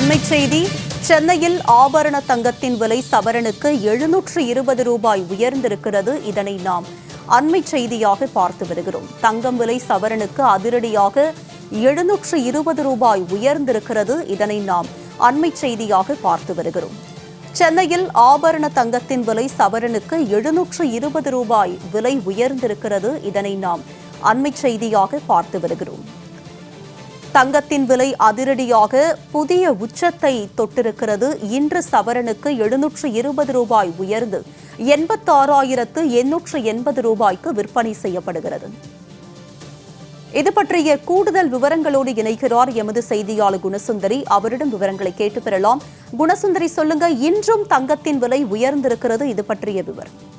அண்மை செய்தி சென்னையில் ஆபரண தங்கத்தின் விலை சவரனுக்கு எழுநூற்று இருபது ரூபாய் உயர்ந்திருக்கிறது. இதனை நாம் அண்மை செய்தியாக பார்த்து வருகிறோம். தங்கம் விலை சவரனுக்கு அதிரடியாக எழுநூற்று இருபது ரூபாய் உயர்ந்திருக்கிறது. இதனை நாம் அண்மை செய்தியாக பார்த்து வருகிறோம். சென்னையில் ஆபரண தங்கத்தின் விலை சவரனுக்கு எழுநூற்று இருபது ரூபாய் விலை உயர்ந்திருக்கிறது. இதனை நாம் அண்மை செய்தியாக பார்த்து வருகிறோம். தங்கத்தின் விலை அதிரடியாக புதிய உச்சத்தை தொட்டிருக்கிறது. இன்று சவரனுக்கு எழுநூற்று இருபது ரூபாய் உயர்ந்து எண்பத்தாறாயிரத்து எண்ணூற்று எண்பது ரூபாய்க்கு விற்பனை செய்யப்படுகிறது. இது பற்றிய கூடுதல் விவரங்களோடு இணைகிறார் எமது செய்தியாளர் குணசுந்தரி. அவரிடம் விவரங்களை கேட்டு பெறலாம். குணசுந்தரி சொல்லுங்க இன்றும் தங்கத்தின் விலை உயர்ந்திருக்கிறது. இது பற்றிய விவரம்.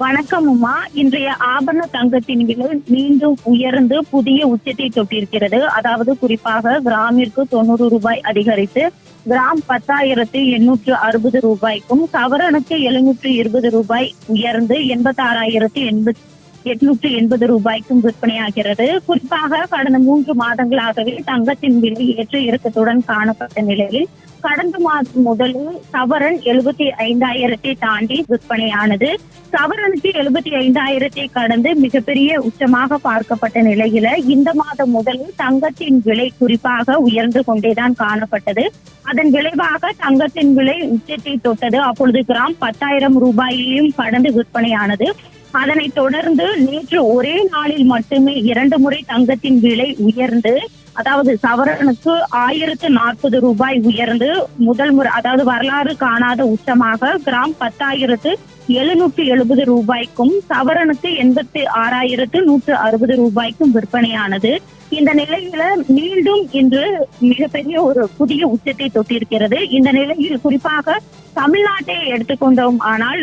வணக்கமுமா. இன்றைய ஆபரண தங்கத்தின் விலை மீண்டும் உயர்ந்து புதிய உச்சத்தை தொட்டிருக்கிறது. அதாவது குறிப்பாக கிராமிற்கு தொண்ணூறு ரூபாய் அதிகரித்து கிராம் பத்தாயிரத்து எண்ணூற்று அறுபது ரூபாய்க்கும் சவரனுக்கு எழுநூற்று இருபது ரூபாய் உயர்ந்து எண்பத்தாறாயிரத்து எண்பத்தி எட்நூற்று எண்பது ரூபாய்க்கும் விற்பனையாகிறது. குறிப்பாக கடந்த மூன்று மாதங்களாகவே தங்கத்தின் விலை ஏற்ற இறக்கத்துடன் காணப்பட்ட நிலையில் கடந்த மாதம் முதல் சவரன் எழுபத்தி ஐந்தாயிரத்தை தாண்டி விற்பனையானது. சவரனுக்கு எழுபத்தி ஐந்தாயிரத்தை கடந்து மிகப்பெரிய உச்சமாக பார்க்கப்பட்ட நிலையில இந்த மாதம் முதலில் தங்கத்தின் விலை குறிப்பாக உயர்ந்து கொண்டேதான் காணப்பட்டது. அதன் விளைவாக தங்கத்தின் விலை உச்சத்தை தொட்டது. அப்பொழுது கிராம் பத்தாயிரம் ரூபாயையும் கடந்து விற்பனையானது. அதனைத் தொடர்ந்து நேற்று ஒரே நாளில் மட்டுமே இரண்டு முறை தங்கத்தின் விலை உயர்ந்து அதாவது சவரனுக்கு ஆயிரத்து நாற்பது ரூபாய் உயர்ந்து முதல் முறை அதாவது வரலாறு காணாத உச்சமாக கிராம் பத்தாயிரத்து எழுநூற்று எழுபது ரூபாய்க்கும் சவரனுக்கு எண்பத்தி ஆறாயிரத்து நூற்று அறுபது ரூபாய்க்கும் விற்பனையானது. இந்த நிலையில மீண்டும் இன்று மிகப்பெரிய ஒரு புதிய உச்சத்தை தொட்டிருக்கிறது. இந்த நிலையில் குறிப்பாக தமிழ்நாட்டை எடுத்துக்கொண்டோம். ஆனால்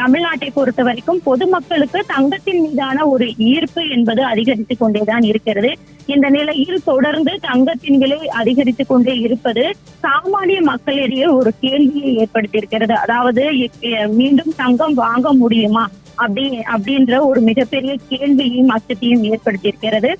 தமிழ்நாட்டை பொறுத்த வரைக்கும் பொதுமக்களுக்கு தங்கத்தின் மீதான ஒரு ஈர்ப்பு என்பது அதிகரித்து கொண்டேதான் இருக்கிறது. இந்த நிலையில் தொடர்ந்து தங்கத்தின் விலை அதிகரித்து கொண்டே இருப்பது சாமானிய மக்களிடையே ஒரு கேள்வியை ஏற்படுத்தியிருக்கிறது. அதாவது மீண்டும் தங்கம் வாங்க முடியுமா? அப்படி அப்படின்ற ஒரு மிகப்பெரிய கேள்வியையும் அச்சத்தையும் ஏற்படுத்தியிருக்கிறது.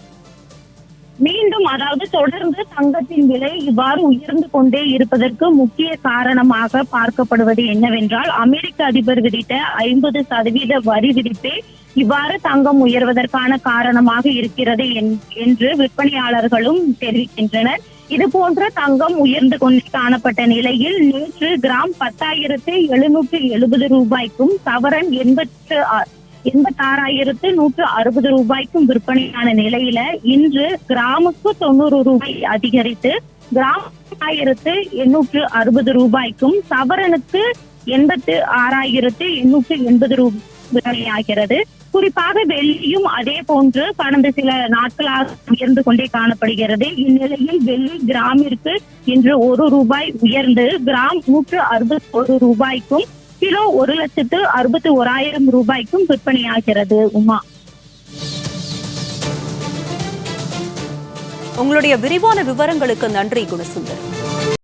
மீண்டும் அதாவது தொடர்ந்து தங்கத்தின் விலை இவ்வாறு உயர்ந்து கொண்டே இருப்பதற்கு முக்கிய காரணமாக பார்க்கப்படுவது என்னவென்றால் அமெரிக்க அதிபர் விதித்த ஐம்பது சதவீத வரி விதிப்பே இவ்வாறு தங்கம் உயர்வதற்கான காரணமாக இருக்கிறது என்- என்று விற்பனையாளர்களும் தெரிவிக்கின்றனர். இது போன்ற தங்கம் உயர்ந்து கொண்டு காணப்பட்ட நிலையில் நேற்று கிராம் பத்தாயிரத்து எழுநூற்று எழுபது ரூபாய்க்கும் சவரன் எண்பத்து எண்பத்தி ஆறாயிரத்து நூற்று அறுபது ரூபாய்க்கும் விற்பனையான நிலையில இன்று கிராமுக்கு தொண்ணூறு ரூபாய் அதிகரித்து கிராம் ஆயிரத்து எண்ணூற்று அறுபது ரூபாய்க்கும் சவரனுக்கு எண்பத்து ஆறாயிரத்து எண்ணூற்று எண்பது ரூபாய் விற்பனையாகிறது. குறிப்பாக வெள்ளியும் அதே போன்று கடந்த சில நாட்களாக உயர்ந்து கொண்டே காணப்படுகிறது. இந்நிலையில் வெள்ளி கிராமிற்கு இன்று ஒரு ரூபாய் உயர்ந்து கிராம் நூற்று அறுபத்தி ஒரு ரூபாய்க்கும் கிலோ ஒரு லட்சத்து அறுபத்தி ஓராயிரம் ரூபாய்க்கும் விற்பனையாகிறது உமா. உங்களுடைய விரிவான விவரங்களுக்கு நன்றி குணசுந்தர்.